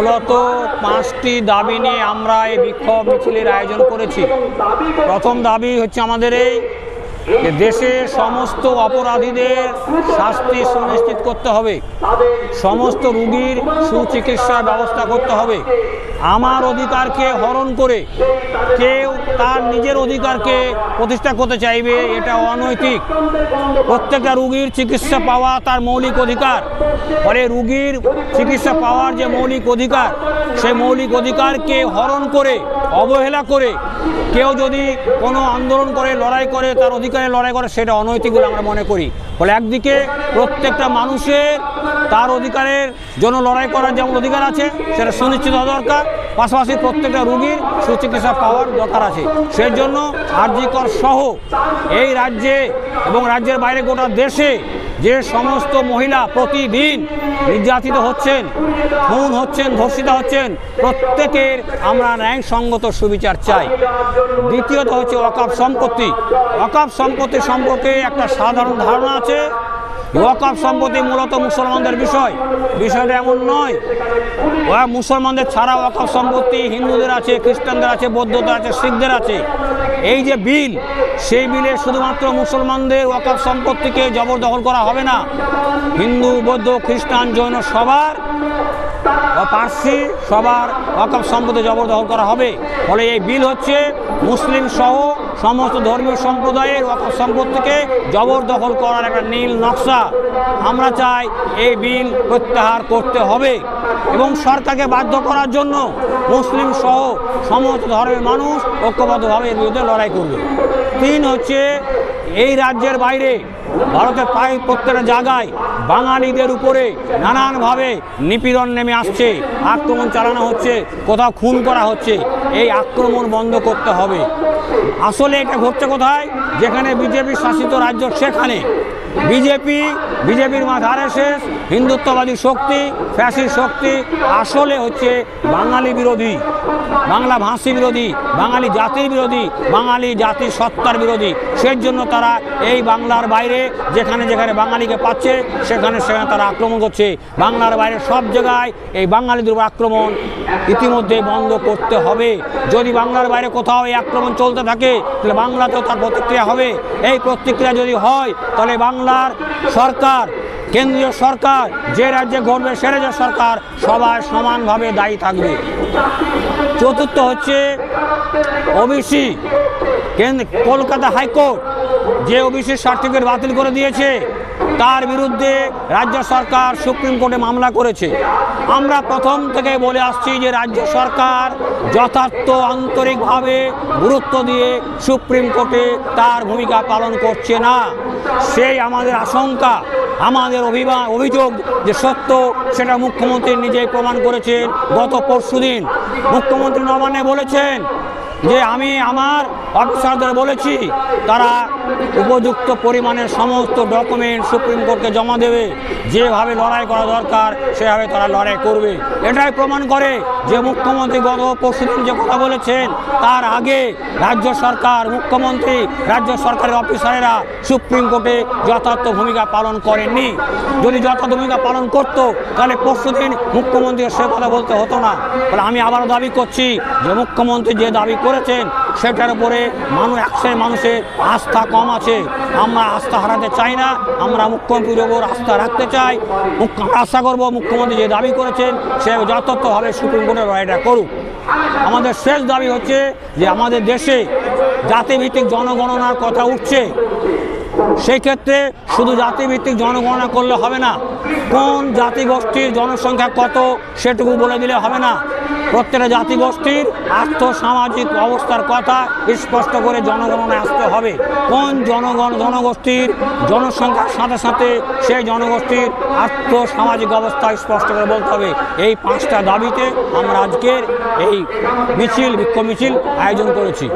মূলত পাঁচটি দাবি নিয়ে আমরা এই বিক্ষোভ মিছিলের আয়োজন করেছি। প্রথম দাবি হচ্ছে আমাদের এই দেশে সমস্ত অপরাধীদের শাস্তি সুনিশ্চিত করতে হবে। সমস্ত রুগীর সুচিকিৎসার ব্যবস্থা করতে হবে। আমার অধিকারকে হরণ করে কেউ তার নিজের অধিকারকে প্রতিষ্ঠা করতে চাইবে, এটা অনৈতিক। প্রত্যেকটা রুগীর চিকিৎসা পাওয়া তার মৌলিক অধিকার। ফলে রুগীর চিকিৎসা পাওয়ার যে মৌলিক অধিকার, সেই মৌলিক অধিকারকে হরণ করে, অবহেলা করে, কেউ যদি কোনো আন্দোলন করে, লড়াই করে, তার অধিকারে লড়াই করে, সেটা অনৈতিক বলে আমরা মনে করি। ফলে একদিকে প্রত্যেকটা মানুষের তার অধিকারের জন্য লড়াই করার যেমন অধিকার আছে, সেটা সুনিশ্চিত হওয়া দরকার। পাশাপাশি প্রত্যেকটা রুগীর সুচিকিৎসা পাওয়ার দরকার আছে। সেই জন্য আরজিকর সহ এই রাজ্যে এবং রাজ্যের বাইরে গোটা দেশে যে সমস্ত মহিলা প্রতিদিন নির্যাতিত হচ্ছেন, খুন হচ্ছেন, ধর্ষিত হচ্ছেন, প্রত্যেকের আমরা ন্যায়সঙ্গত সুবিচার চাই। দ্বিতীয়ত হচ্ছে অকাপ সম্পত্তি। অকাপ সম্পত্তি সম্পর্কে একটা সাধারণ ধারণা আছে। ওয়াকফ সম্পত্তি মূলত মুসলমানদের বিষয়। বিষয়টা এমন নয়। ওরা মুসলমানদের ছাড়া ওয়াকফ সম্পত্তি হিন্দুদের আছে, খ্রিস্টানদের আছে, বৌদ্ধদের আছে, শিখদের আছে। এই যে বিল, সেই বিলে শুধুমাত্র মুসলমানদের ওয়াকফ সম্পত্তিকে জবরদখল করা হবে না। হিন্দু, বৌদ্ধ, খ্রিস্টান, জৈন সবার বা পার্সি সবার ওয়াকফ সম্পদে জবরদখল করা হবে। ফলে এই বিল হচ্ছে মুসলিম সহ সমস্ত ধর্মীয় সম্প্রদায়ের অকপ সম্পদ থেকে জবরদখল করার একটা নীল নকশা। আমরা চাই এই বিল প্রত্যাহার করতে হবে এবং সরকারকে বাধ্য করার জন্য মুসলিম সহ সমস্ত ধর্মের মানুষ ঐক্যবদ্ধভাবে এর বিরুদ্ধে লড়াই করবে। তিন হচ্ছে এই রাজ্যের বাইরে ভারতের প্রায় প্রত্যেকটা জায়গায় বাঙালিদের উপরে নানানভাবে নিপীড়ন নেমে আসছে, আক্রমণ চালানো হচ্ছে, কোথাও খুন করা হচ্ছে, এই আক্রমণ বন্ধ করতে হবে। আসলে এটা ঘটছে কোথায়? যেখানে বিজেপি শাসিত রাজ্য সেখানে। বিজেপি, বিজেপির মাঝ আরএসএস হিন্দুত্ববাদী শক্তি ফ্যাসি শক্তি, আসলে হচ্ছে বাঙালি বিরোধী। বাংলা ভাষী বিরোধী, বাঙালি জাতির বিরোধী, বাঙালি জাতির সত্তার বিরোধী। সেই জন্য তারা এই বাংলার বাইরে, যেখানে যেখানে বাঙালিকে পাচ্ছে, সেখানে সেখানে তারা আক্রমণ করছে। বাংলার বাইরে সব জায়গায় এই বাঙালিদের উপর আক্রমণ ইতিমধ্যে বন্ধ করতে হবে। যদি বাংলার বাইরে কোথাও এই আক্রমণ চলতে থাকে, তাহলে বাংলাতেও তার প্রতিক্রিয়া হবে। এই প্রতিক্রিয়া যদি হয়, তাহলে বাংলার সরকার কেন্দ্রীয় সরকার, যে রাজ্যে ঘটবে সে রাজ্য সরকার সবাই সমানভাবে দায়ী থাকবে। চতুর্থ হচ্ছে ওবিসি কলকাতা হাইকোর্ট, যে ওবিসি সার্টিফিকেট বাতিল করে দিয়েছে, তার বিরুদ্ধে রাজ্য সরকার সুপ্রিম কোর্টে মামলা করেছে। আমরা প্রথম থেকে বলে আসছি যে রাজ্য সরকার যথার্থ আন্তরিকভাবে গুরুত্ব দিয়ে সুপ্রিম কোর্টে তার ভূমিকা পালন করছে না। সেই আমাদের আশঙ্কা। আমাদের অভিবা, অভিযোগ যে সত্য, সেটা মুখ্যমন্ত্রী নিজেই প্রমাণ করেছেন। গত পরশুদিন মুখ্যমন্ত্রী নবান্নে বলেছেন যে আমি আমার অফিসারদের বলেছি, তারা উপযুক্ত পরিমাণের সমস্ত ডকুমেন্ট সুপ্রিম কোর্টকে জমা দেবে। যেভাবে লড়াই করা দরকার, সেভাবে তারা লড়াই করবে। এটাই প্রমাণ করে যে মুখ্যমন্ত্রী গত পরশুদিন যে কথা বলেছেন, তার আগে রাজ্য সরকার, মুখ্যমন্ত্রী, রাজ্য সরকারের অফিসারেরা সুপ্রিম কোর্টে যথার্থ ভূমিকা পালন করেননি। যদি যথার্থ ভূমিকা পালন করত, তাহলে পরশুদিন মুখ্যমন্ত্রী সে কথা বলতে হতো না। ফলে আমি আবারও দাবি করছি যে মুখ্যমন্ত্রী যে দাবি করেছেন, সেটার উপরে মানুষ একশো মানুষের আস্থা কম আছে। আমরা আস্থা হারাতে চাই না, আমরা মুখ্যমন্ত্রীর ওপর আস্থা রাখতে চাই। আশা করব মুখ্যমন্ত্রী যে দাবি করেছেন, সে যথার্থভাবে সুপ্রিম কোর্টের লড়াইটা করুক। আমাদের শেষ দাবি হচ্ছে যে আমাদের দেশে জাতিভিত্তিক জনগণনার কথা উঠছে। সেই ক্ষেত্রে শুধু জাতিভিত্তিক জনগণনা করলে হবে না, কোন জাতিগোষ্ঠীর জনসংখ্যা কত সেটুকু বলে দিলে হবে না। প্রত্যেকটা জাতিগোষ্ঠীর আর্থ সামাজিক অবস্থার কথা স্পষ্ট করে জনগণনায় আসতে হবে। কোন জনগণ, জনগোষ্ঠীর জনসংখ্যার সাথে সাথে সেই জনগোষ্ঠীর আর্থ সামাজিক অবস্থা স্পষ্ট করে বলতে হবে। এই পাঁচটা দাবিতে আমরা আজকের এই মিছিল, বিক্ষোভ মিছিল আয়োজন করেছি।